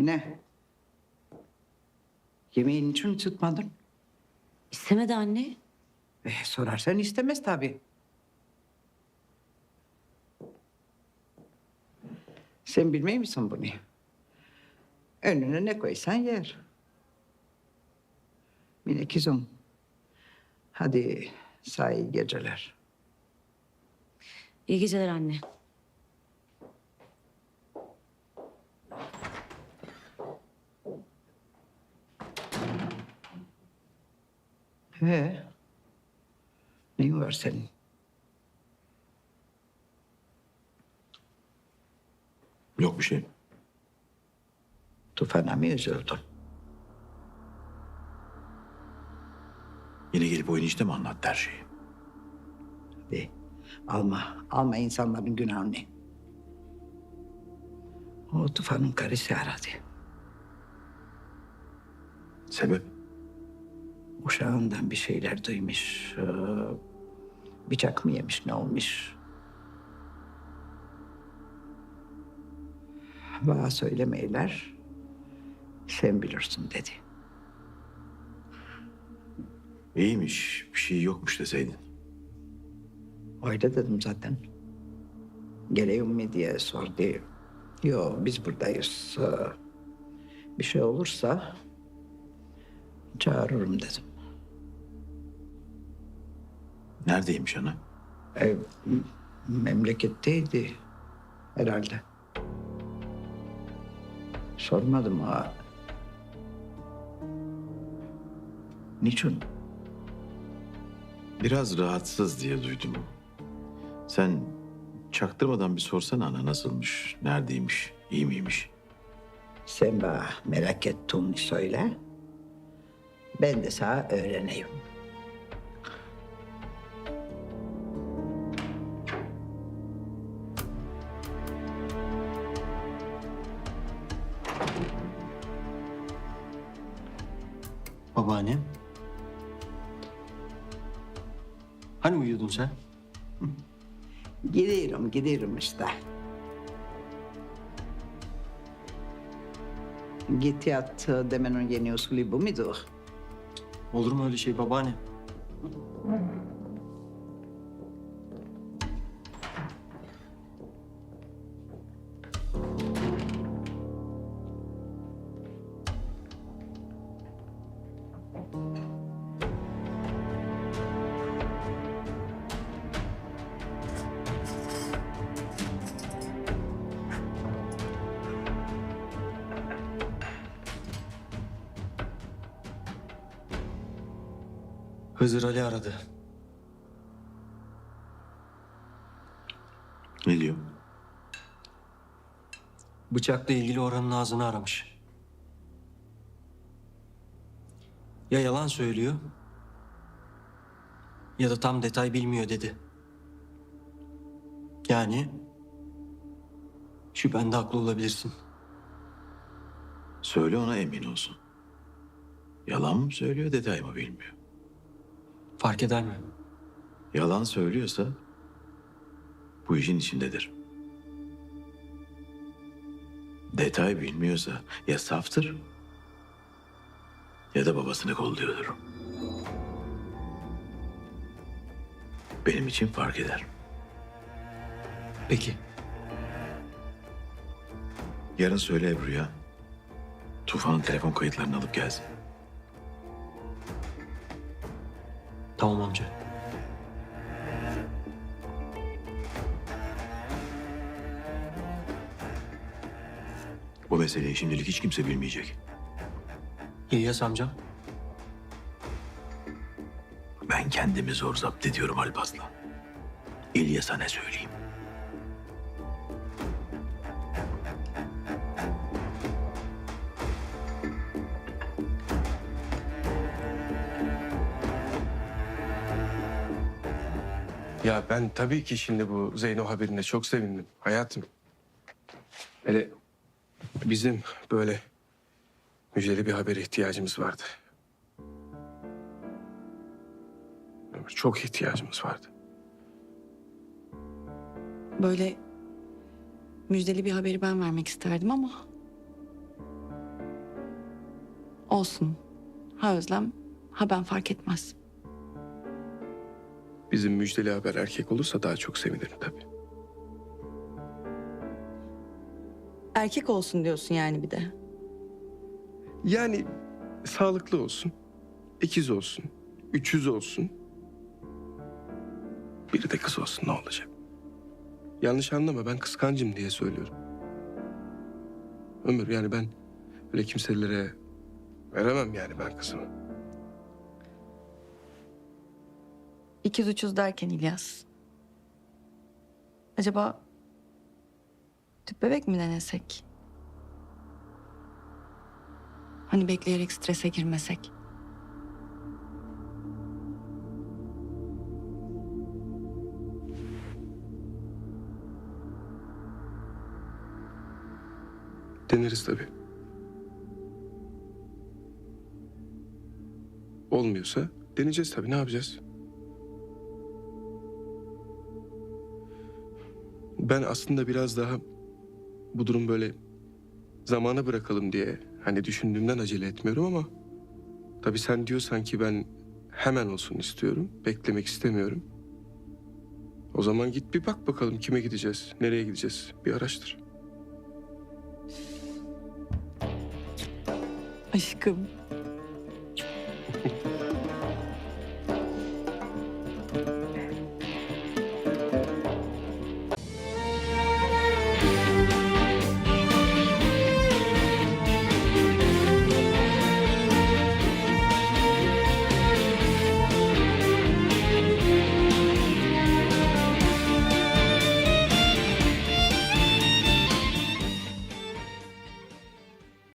Mine. Yemeğin için tutmadın. İstemedi anne. Eh, sorarsan istemez tabii. Sen bilmiyor musun bunu? Önüne ne koysan yer. Mine kızım. Hadi sağ iyi geceler. İyi geceler anne. He. Neyin var senin? Yok bir şey. Tufana mı üzüldün? Yine gelip oyun işte mi anlattı her şeyi? De. Alma, alma insanların günahını. O Tufan'ın karısı aradı. Sebep? Uşağından bir şeyler duymuş. Ee, bıçak mı yemiş, ne olmuş? Bana söylemeyler. Sen bilirsin dedi. İyiymiş. Bir şey yokmuş deseydin. Öyle dedim zaten. Geleyim mi diye sordu. Yo biz buradayız. Ee, Bir şey olursa çağırırım dedim. Neredeymiş ana? E, memleketteydi herhalde. Sormadım ha. Niçin? Biraz rahatsız diye duydum. Sen çaktırmadan bir sorsana ana nasılmış, neredeymiş, iyi miymiş? Sen bana merak ettiğini söyle. Ben de sana öğreneyim. Babaannem. Hani uyuyordun sen? Gidiyorum, gidiyorum işte. Git yat demenin yeni usulü bu mudur? Olur mu öyle şey babaannem? Hızır Ali aradı. Ne diyor? Bıçakla ilgili oranın ağzını aramış. Ya yalan söylüyor ya da tam detay bilmiyor dedi. Yani şüphende haklı olabilirsin. Söyle ona emin olsun. Yalan mı söylüyor, detay mı bilmiyor. Fark eder mi? Yalan söylüyorsa bu işin içindedir. Detay bilmiyorsa ya saftır ya da babasını kolluyordur. Benim için fark eder. Peki. Yarın söyle Ebru'ya. Tufan'ın telefon kayıtlarını alıp gelsin. Tamam amca. Bu meseleyi şimdilik hiç kimse bilmeyecek. İlyas amcam. Ben kendimi zor zapt ediyorum Alpaslan. İlyas'a ne söyleyeyim? Ya ben tabii ki şimdi bu Zeyno haberine çok sevindim hayatım. Hele bizim böyle müjdeli bir habere ihtiyacımız vardı. Çok ihtiyacımız vardı. Böyle müjdeli bir haberi ben vermek isterdim ama Olsun. Ha Özlem, ha ben fark etmez. Bizim müjdeli haber erkek olursa daha çok sevinirim tabii. Erkek olsun diyorsun yani bir de. Yani sağlıklı olsun, ikiz olsun, üçüz olsun. Biri de kız olsun ne olacak? Yanlış anlama ben kıskancım diye söylüyorum. Ömür yani ben öyle kimselere veremem yani ben kızımı. İkiz üçüz derken İlyas. Acaba tüp bebek mi denesek? Hani bekleyerek strese girmesek? Deneriz tabii. Olmuyorsa deneyeceğiz tabii ne yapacağız? Ben aslında biraz daha bu durum böyle zamana bırakalım diye hani düşündüğümden acele etmiyorum ama tabii sen diyorsan ki ben hemen olsun istiyorum, beklemek istemiyorum. O zaman git bir bak bakalım kime gideceğiz, nereye gideceğiz bir araştır. Aşkım.